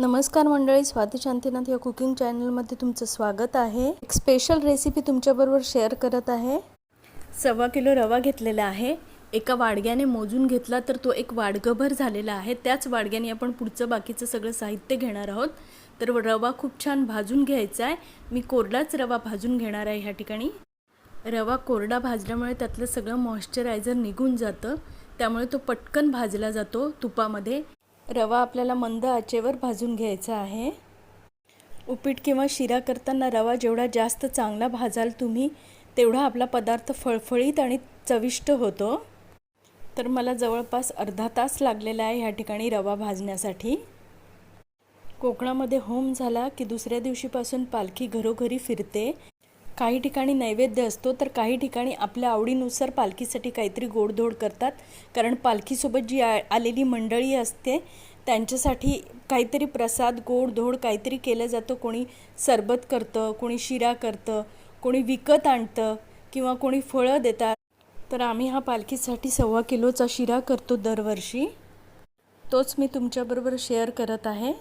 नमस्कार मंडळी स्वाती शांतीनाथ या कुकिंग चॅनलमध्ये तुमचं स्वागत आहे. एक स्पेशल रेसिपी तुमच्याबरोबर शेअर करत आहे. सव्वा किलो रवा घेतलेला आहे. एका वाडग्याने मोजून घेतला तर तो एक वाडगभर झालेला आहे. त्याच वाडग्याने आपण पुढचं बाकीचं सगळं साहित्य घेणार आहोत. तर रवा खूप छान भाजून घ्यायचा आहे. मी कोरडाच रवा भाजून घेणार आहे ह्या ठिकाणी. रवा कोरडा भाजल्यामुळे त्यातलं सगळं मॉइश्चरायझर निघून जातं. त्यामुळे तो पटकन भाजला जातो तुपामध्ये. रवा आपल्याला मंद आचेवर भाजून घ्यायचा आहे. उपीट किंवा शिरा करताना रवा जेवढा जास्त चांगला भाजाल तुम्ही तेवढा आपला पदार्थ फळफळीत आणि चविष्ट होतो. तर मला जवळपास अर्धा तास लागलेला आहे ह्या ठिकाणी रवा भाजण्यासाठी. कोकणामध्ये होम झाला की दुसऱ्या दिवशीपासून पालखी घरोघरी फिरते. काही ठिकाणी नैवेद्य असतो तर काही ठिकाणी आपल्या आवडीनुसार पालखीसाठी काहीतरी गोडधोड करतात. कारण पालखीसोबत जी आ आलेली मंडळी असते त्यांच्यासाठी काहीतरी प्रसाद गोडधोड काहीतरी केलं जातं. कोणी सरबत करतं कोणी शिरा करतं कोणी विकत आणतं किंवा कोणी फळं देतात. तर आम्ही हा पालखीसाठी सव्वा किलोचा शिरा करतो दरवर्षी. तोच मी तुमच्याबरोबर शेअर करत आहे.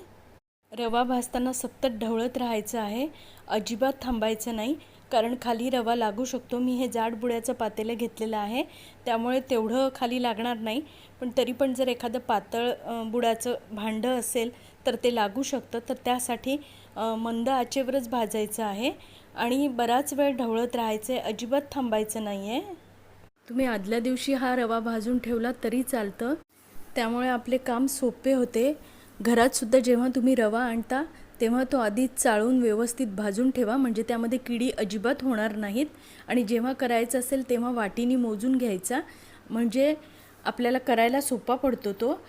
रवा भाजताना सतत ढवळत राहायचं आहे. अजिबात थांबायचं नाही. कारण खाली रवा लागू शकतो. मी हे जाड बुड्याचं पातेलं घेतलेलं आहे. त्यामुळे तेवढं खाली लागणार नाही. पण तरी पण जर एखादं पातळ बुडाचं भांडं असेल तर ते लागू शकतं. तर त्यासाठी मंद आचेवरच भाजायचं आहे. आणि बराच वेळ ढवळत राहायचं आहे अजिबात थांबायचं नाही आहे तुम्ही आदल्या दिवशी हा रवा भाजून ठेवला तरी चालतं. त्यामुळे आपले काम सोपे होते. घरातसुद्धा जेव्हा तुम्ही रवा आणता तेव्हा तो आधी चाळून व्यवस्थित भाजून ठेवा म्हणजे त्यामध्ये किडी अजिबात होणार नाहीत. आणि जेव्हा करायचं असेल तेव्हा वाटीने मोजून घ्यायचा म्हणजे आपल्याला करायला सोपा पडतो तो.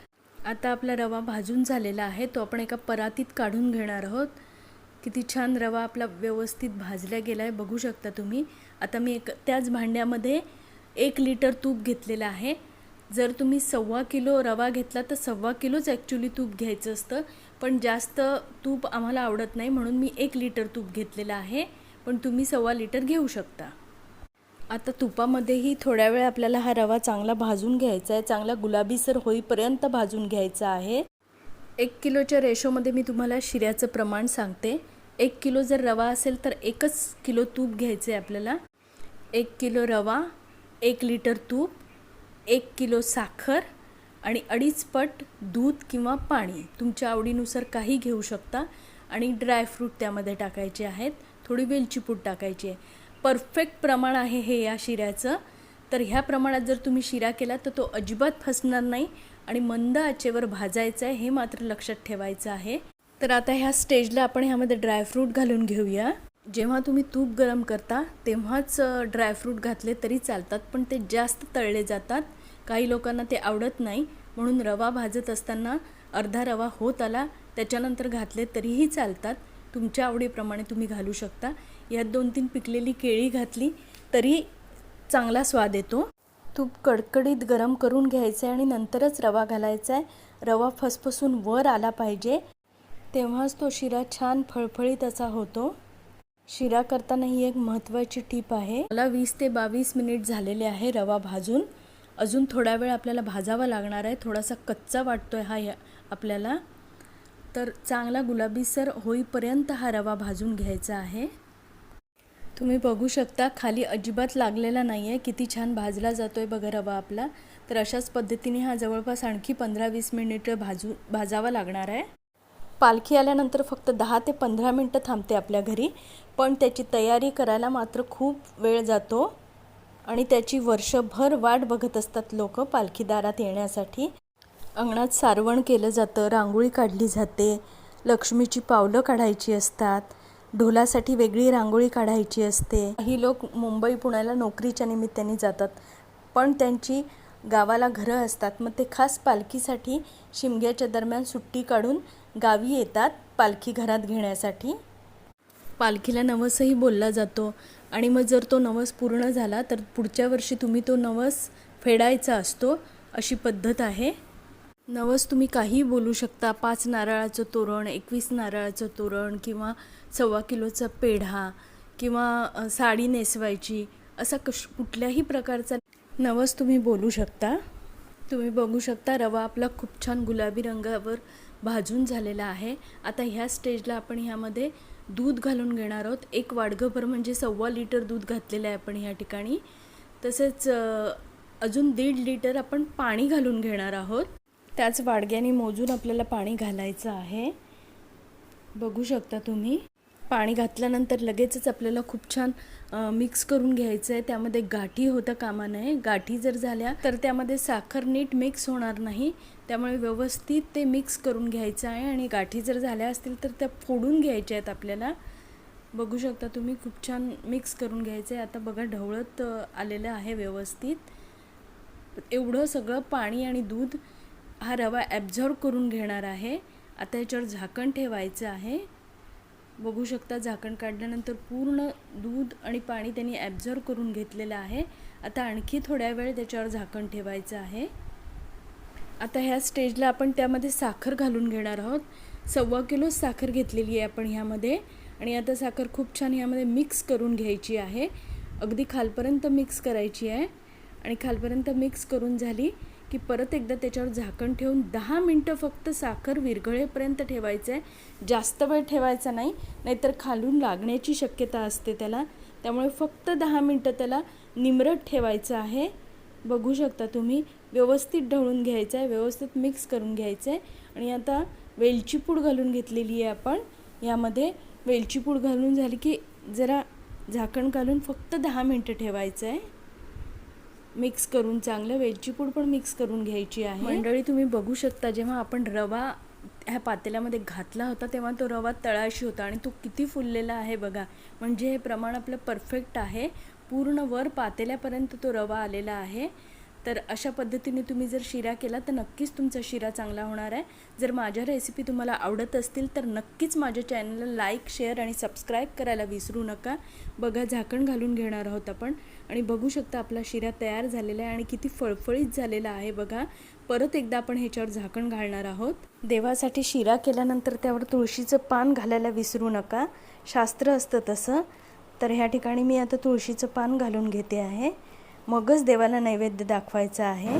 आता आपला रवा भाजून झालेला आहे तो आपण एका परातीत काढून घेणार आहोत. किती छान रवा आपला व्यवस्थित भाजला गेला आहे बघू शकता तुम्ही. आता मी एक त्याच भांड्यामध्ये एक लिटर तूप घेतलेलं आहे. जर तुम्ही सव्वा किलो रवा घेतला तर सव्वा किलोच ॲक्च्युली तूप घ्यायचं असतं. पण जास्त तूप आम्हाला आवडत नाही म्हणून मी एक लिटर तूप घेतलेलं आहे. पण तुम्ही सव्वा लिटर घेऊ शकता. आता तुपामध्येही थोड्या वेळ आपल्याला हा रवा चांगला भाजून घ्यायचा आहे. चांगला गुलाबीसर होईपर्यंत भाजून घ्यायचा आहे. एक किलोच्या रेशोमध्ये मी तुम्हाला शिऱ्याचं प्रमाण सांगते. एक किलो जर रवा असेल तर एकच किलो तूप घ्यायचं आहे आपल्याला. एक किलो रवा एक लिटर तूप एक किलो साखर आणि अडीच पट दूध किंवा पाणी. तुमच्या आवडीनुसार काही घेऊ शकता आणि ड्रायफ्रूट त्यामध्ये टाकायचे आहेत. थोडी वेलचीपूट टाकायची आहे. परफेक्ट प्रमाण आहे हे या शिऱ्याचं. तर ह्या प्रमाणात जर तुम्ही शिरा केला तर तो अजिबात फसणार नाही आणि मंद आचेवर भाजायचं आहे हे मात्र लक्षात ठेवायचं आहे. तर आता ह्या स्टेजला आपण ह्यामध्ये ड्रायफ्रूट घालून घेऊया. जेव्हा तुम्ही तूप गरम करता तेव्हाच ड्रायफ्रूट घातले तरी चालतात पण ते जास्त तळले जातात. काही लोकांना ते आवडत नाही. म्हणून रवा भाजत असताना अर्धा रवा होत आला त्याच्यानंतर घातले तरीही चालतात. तुमच्या आवडीप्रमाणे तुम्ही घालू शकता. यात दोन तीन पिकलेली केळी घातली तरी चांगला स्वाद येतो. तूप कडकडीत गरम करून घ्यायचं आहे आणि नंतरच रवा घालायचा आहे रवा फसफसून वर आला पाहिजे. तेव्हाच तो शिरा छान फळफळीत असा होतो. शिरा करताना ही एक महत्त्वाची टीप आहे. मला वीस ते बावीस मिनिट झालेले आहे रवा भाजून. अजून थोडा वेळ आपल्याला भाजावा लागणार आहे. थोडासा कच्चा वाटतो आहे हा या आपल्याला. तर चांगला गुलाबीसर होईपर्यंत हा रवा भाजून घ्यायचा आहे. तुम्ही बघू शकता खाली अजिबात लागलेला नाही आहे किती छान भाजला जातो आहे बघा रवा आपला. तर अशाच पद्धतीने हा जवळपास आणखी पंधरा वीस मिनिटं भाजू भाजावा लागणार आहे. पालखी आल्यानंतर फक्त दहा ते पंधरा मिनटं थांबते आपल्या घरी. पण त्याची तयारी करायला मात्र खूप वेळ जातो. आणि त्याची वर्षभर वाट बघत असतात लोक पालखीदारात येण्यासाठी. अंगणात सारवण केलं जातं रांगोळी काढली जाते लक्ष्मीची पावलं काढायची असतात ढोलासाठी वेगळी रांगोळी काढायची असते. काही लोक मुंबई पुण्याला नोकरीच्या निमित्ताने जातात पण त्यांची गावाला घरं असतात. मग ते खास पालखीसाठी शिमग्याच्या दरम्यान सुट्टी काढून गावी येतात पालखी घरात घेण्यासाठी. पालखीला नवसही बोलला जातो. आणि मग जर तो नवस पूर्ण झाला तर पुढच्या वर्षी तुम्ही तो नवस फेडायचा असतो अशी पद्धत आहे. नवस तुम्ही काहीही बोलू शकता. पाच नारळाचं तोरण एकवीस नारळाचं तोरण किंवा सव्वा किलोचा पेढा किंवा साडी नेसवायची असा कश कुठल्याही प्रकारचा नवस तुम्ही बोलू शकता. तुम्ही बघू शकता रवा आपला खूप छान गुलाबी रंगावर भाजून झालेला आहे. आता ह्या स्टेजला आपण ह्यामध्ये दूध घालून घेणार आहोत. एक वाडगंभर म्हणजे सव्वा लिटर दूध घातलेलं आहे आपण ह्या ठिकाणी. तसेच अजून दीड लिटर आपण पाणी घालून घेणार आहोत. त्याच वाडग्याने मोजून आपल्याला पाणी घालायचं आहे. बघू शकता तुम्ही. पाणी घातल्यानंतर लगेचच आपल्याला खूप छान मिक्स करून घ्यायचं आहे त्यामध्ये गाठी होता कामा नये. गाठी जर झाल्या तर त्यामध्ये साखर नीट मिक्स होणार नाही. त्यामुळे व्यवस्थित ते मिक्स करून घ्यायचं आहे. आणि गाठी जर झाल्या असतील तर त्या फोडून घ्यायच्या आहेत आपल्याला. बघू शकता तुम्ही खूप छान मिक्स करून घ्यायचं आहे आता बघा ढवळत आलेलं आहे व्यवस्थित. एवढं सगळं पाणी आणि दूध हा रवा ॲब्झॉर्ब करून घेणार आहे. आता याच्यावर झाकण ठेवायचं आहे. बघू शकता झाकण काढल्यानंतर पूर्ण दूध आणि पाणी त्यांनी ॲब्झॉर्ब करून घेतलेलं आहे. आता आणखी थोड्या वेळ त्याच्यावर झाकण ठेवायचं आहे. आता ह्या स्टेजला आपण त्यामध्ये साखर घालून घेणार आहोत. सव्वा किलो साखर घेतलेली आहे आपण ह्यामध्ये. आणि आता साखर खूप छान ह्यामध्ये मिक्स करून घ्यायची आहे. अगदी खालपर्यंत मिक्स करायची आहे. आणि खालपर्यंत मिक्स करून झाली. की परत एकदा त्याच्यावर झाकण ठेवून दहा मिनटं फक्त साखर विरघळेपर्यंत ठेवायचं आहे जास्त वेळ ठेवायचा नाही नाहीतर खालून लागण्याची शक्यता असते त्याला. त्यामुळे फक्त दहा मिनटं त्याला निमरट ठेवायचं आहे. बघू शकता तुम्ही व्यवस्थित ढवळून घ्यायचं आहे व्यवस्थित मिक्स करून घ्यायचं आहे आणि आता वेलची पूड घालून घेतलेली आहे आपण. यामध्ये वेलची पूड घालून झाली की जरा झाकण घालून फक्त दहा मिनटं ठेवायचं आहे मिक्स करून चांगलं वेलची पूड पण मिक्स करून घ्यायची आहे. मंडळी तुम्ही बघू शकता जेव्हा आपण रवा ह्या पातेल्यामध्ये घातला होता तेव्हा तो रवा तळाशी होता आणि तो किती फुललेला आहे बघा. म्हणजे हे प्रमाण आपलं परफेक्ट आहे. पूर्ण वर पातेल्यापर्यंत तो रवा आलेला आहे. तर अशा पद्धतीने तुम्ही जर शिरा केला तर नक्कीच तुमचा शिरा चांगला होणार आहे. जर माझ्या रेसिपी तुम्हाला आवडत असतील तर नक्कीच माझ्या चॅनलला लाईक शेअर आणि सबस्क्राईब करायला विसरू नका. बघा झाकण घालून घेणार आहोत आपण. आणि बघू शकता आपला शिरा तयार झालेला आहे आणि किती फळफळीत झालेला आहे बघा. परत एकदा आपण ह्याच्यावर झाकण घालणार आहोत. देवासाठी शिरा केल्यानंतर त्यावर तुळशीचं पान घालायला विसरू नका. शास्त्र असतं तसं. तर ह्या ठिकाणी मी आता तुळशीचं पान घालून घेते आहे. मगच देवाला नैवेद्य दाखवायचा आहे.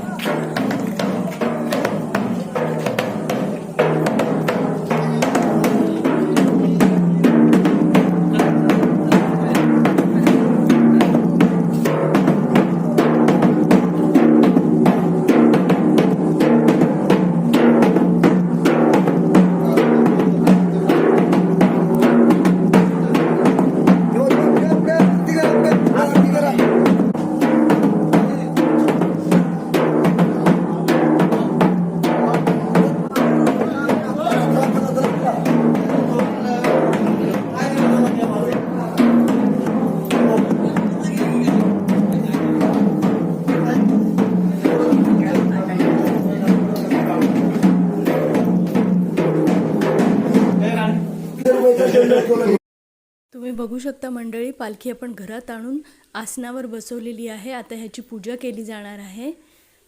बघू शकता मंडळी पालखी आपण घरात आणून आसनावर बसवलेली आहे. आता ह्याची पूजा केली जाणार आहे.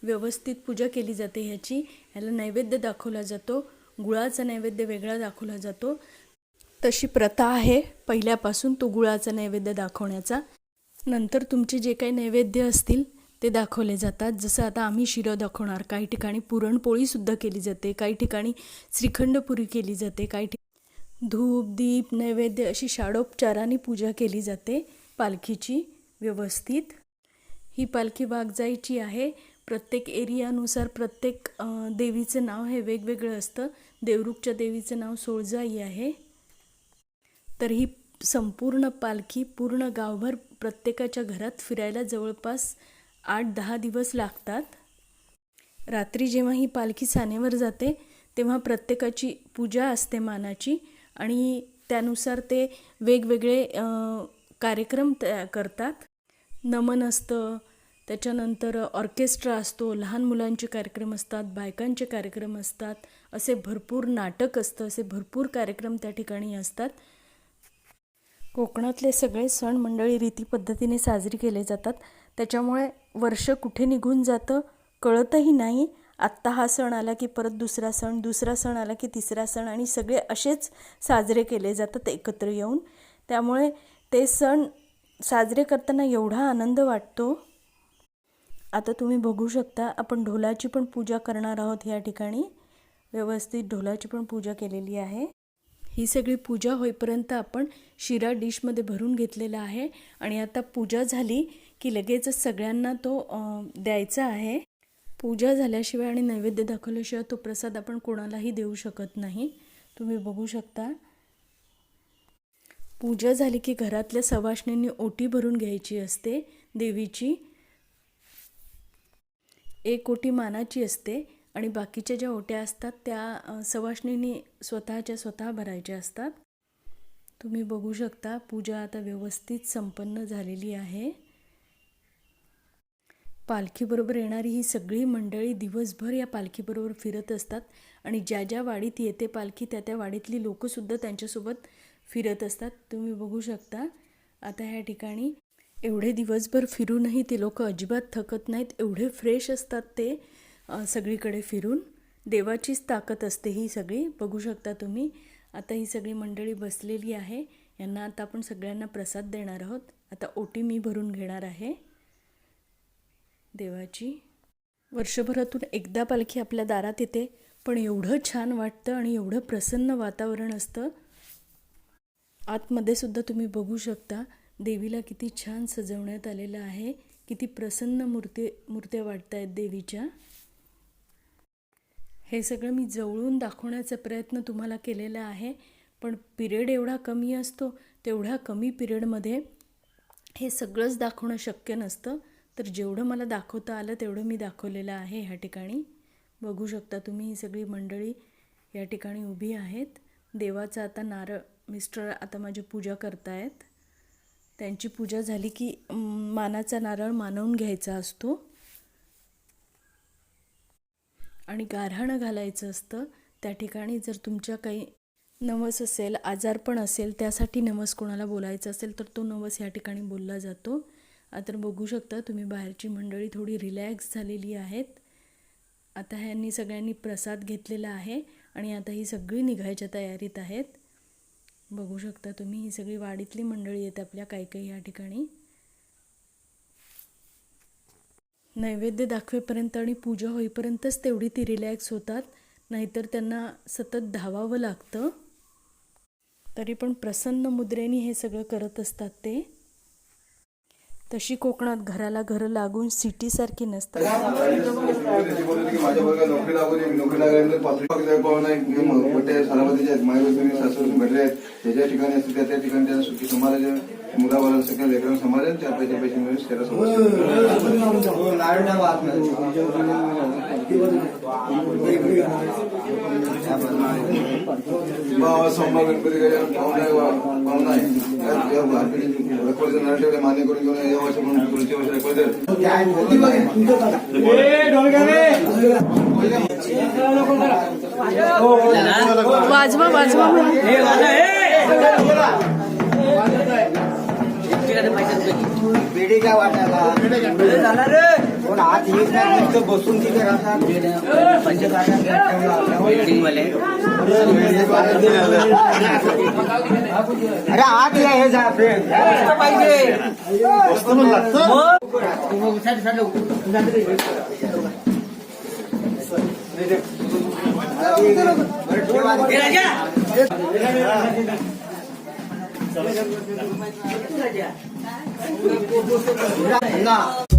व्यवस्थित पूजा केली जाते ह्याची. ह्याला नैवेद्य दाखवला जातो. गुळाचा नैवेद्य वेगळा दाखवला जातो. तशी प्रथा आहे. पहिल्यापासून तो गुळाचा नैवेद्य दाखवण्याचा. नंतर तुमचे जे काही नैवेद्य असतील ते दाखवले जातात. जसं आता आम्ही शिरं दाखवणार. काही ठिकाणी पुरणपोळीसुद्धा केली जाते. काही ठिकाणी श्रीखंडपुरी केली जाते. काही ठिकाणी धूप दीप नैवेद्य अशी षाडोपचाराने पूजा केली जाते पालखीची व्यवस्थित. ही पालखी वाघजाईची आहे. प्रत्येक एरियानुसार प्रत्येक देवीचं नाव हे वेगवेगळं असतं. देवरुखच्या देवीचं नाव सोळजाई आहे. तर ही संपूर्ण पालखी पूर्ण गावभर प्रत्येकाच्या घरात फिरायला जवळपास आठ दहा दिवस लागतात. रात्री जेव्हा ही पालखी सानेवर जाते तेव्हा प्रत्येकाची पूजा असते मानाची. आणि त्यानुसार ते वेगवेगळे कार्यक्रम तया करतात. नमन असतं त्याच्यानंतर ऑर्केस्ट्रा असतो लहान मुलांचे कार्यक्रम असतात बायकांचे कार्यक्रम असतात असे भरपूर नाटक असतं असे भरपूर कार्यक्रम त्या ठिकाणी असतात. कोकणातले सगळे सण मंडळी रीती पद्धतीने साजरी केले जातात. त्याच्यामुळे वर्ष कुठे निघून जातं कळतही नाही. आत्ता हा सण आला की परत दुसरा सण दुसरा सण आला की तिसरा सण आणि सगळे असेच साजरे केले जातात एकत्र येऊन. त्यामुळे ते सण साजरे करताना एवढा आनंद वाटतो. आता तुम्ही बघू शकता आपण ढोलाची पण पूजा करणार आहोत या ठिकाणी. व्यवस्थित ढोलाची पण पूजा केलेली आहे. ही सगळी पूजा होईपर्यंत आपण शिरा डिशमध्ये भरून घेतलेला आहे आणि आता पूजा झाली की लगेचच सगळ्यांना तो द्यायचा आहे. पूजा झाल्याशिवाय आणि नैवेद्य दाखवल्याशिवाय तो प्रसाद आपण कोणालाही देऊ शकत नाही. तुम्ही बघू शकता. पूजा झाली की घरातल्या सवाष्णींनी ओटी भरून घ्यायची असते देवीची. एक ओटी मानाची असते आणि बाकीच्या ज्या ओट्या असतात त्या अ, सवाष्णींनी स्वतःच्या स्वतः भरायच्या असतात. तुम्ही बघू शकता पूजा आता व्यवस्थित संपन्न झालेली आहे. पालखीबरोबर येणारी ही सगळी मंडळी दिवसभर या पालखीबरोबर फिरत असतात आणि ज्या ज्या वाडीत येते पालखी त्या त्या वाडीतली लोकंसुद्धा त्यांच्यासोबत फिरत असतात. तुम्ही बघू शकता. आता ह्या ठिकाणी एवढे दिवसभर फिरूनही ते लोक अजिबात थकत नाहीत. एवढे फ्रेश असतात ते सगळीकडे फिरून. देवाचीच ताकद असते ही सगळी. बघू शकता तुम्ही. आता ही सगळी मंडळी बसलेली आहे. यांना आता आपण सगळ्यांना प्रसाद देणार आहोत. आता ओटी मी भरून घेणार आहे. देवाची. वर्षभरातून एकदा पालखी आपल्या दारात येते पण एवढं छान वाटतं आणि एवढं प्रसन्न वातावरण असतं. आतमध्ये सुद्धा तुम्ही बघू शकता देवीला किती छान सजवण्यात आलेलं आहे किती प्रसन्न मूर्ती मूर्त्या वाटत आहेत देवीच्या. हे सगळं मी जवळून दाखवण्याचा प्रयत्न तुम्हाला केलेला आहे पण पिरियड एवढा कमी असतो तेवढ्या कमी पिरियडमध्ये हे सगळंच दाखवणं शक्य नसतं. तर जेवढं मला दाखवता आलं तेवढं मी दाखवलेलं आहे ह्या ठिकाणी. बघू शकता तुम्ही ही सगळी मंडळी या ठिकाणी उभी आहेत. देवाचं आता नारळ मिस्टर आता माझी पूजा करतायत. त्यांची पूजा झाली की मानाचा नारळ मानवून घ्यायचा असतो. आणि गारहाणं घालायचं असतं. त्या ठिकाणी जर तुमच्या काही नवस असेल आजारपण असेल त्यासाठी नवस कोणाला बोलायचं असेल तर तो नवस या ठिकाणी बोलला जातो. आता बघू शकता तुम्ही बाहेरची मंडळी थोडी रिलॅक्स झालेली आहेत. आता ह्यांनी सगळ्यांनी प्रसाद घेतलेला आहे आणि आता ही सगळी निघायच्या तयारीत आहेत. बघू शकता तुम्ही ही सगळी वाडीतली मंडळी आहेत आपल्या काही काही या ठिकाणी. नैवेद्य दाखवेपर्यंत आणि पूजा होईपर्यंतच तेवढी ती रिलॅक्स होतात नाहीतर त्यांना सतत धावावं लागतं. तरी पण प्रसन्न मुद्रेने हे सगळं करत असतात ते. तशी कोकणात घराला घरं लागून सिटीसारखी नसतात मुलाबाला सोमवार गणपती गजानन पाहुणा आहे पाहुणा आहे रेकॉर्डचं नाट्य मान्य करून घेऊन या वर्षी म्हणून पुढच्या वर्षी रेकॉर्ड वाजवा. वाजवा बेडी काय वाटायला कोण आत येत नाही नुसतं बसून तिथे राहतात पैसे अरे आत या हे जा फ्रेंड पाहिजे. मग?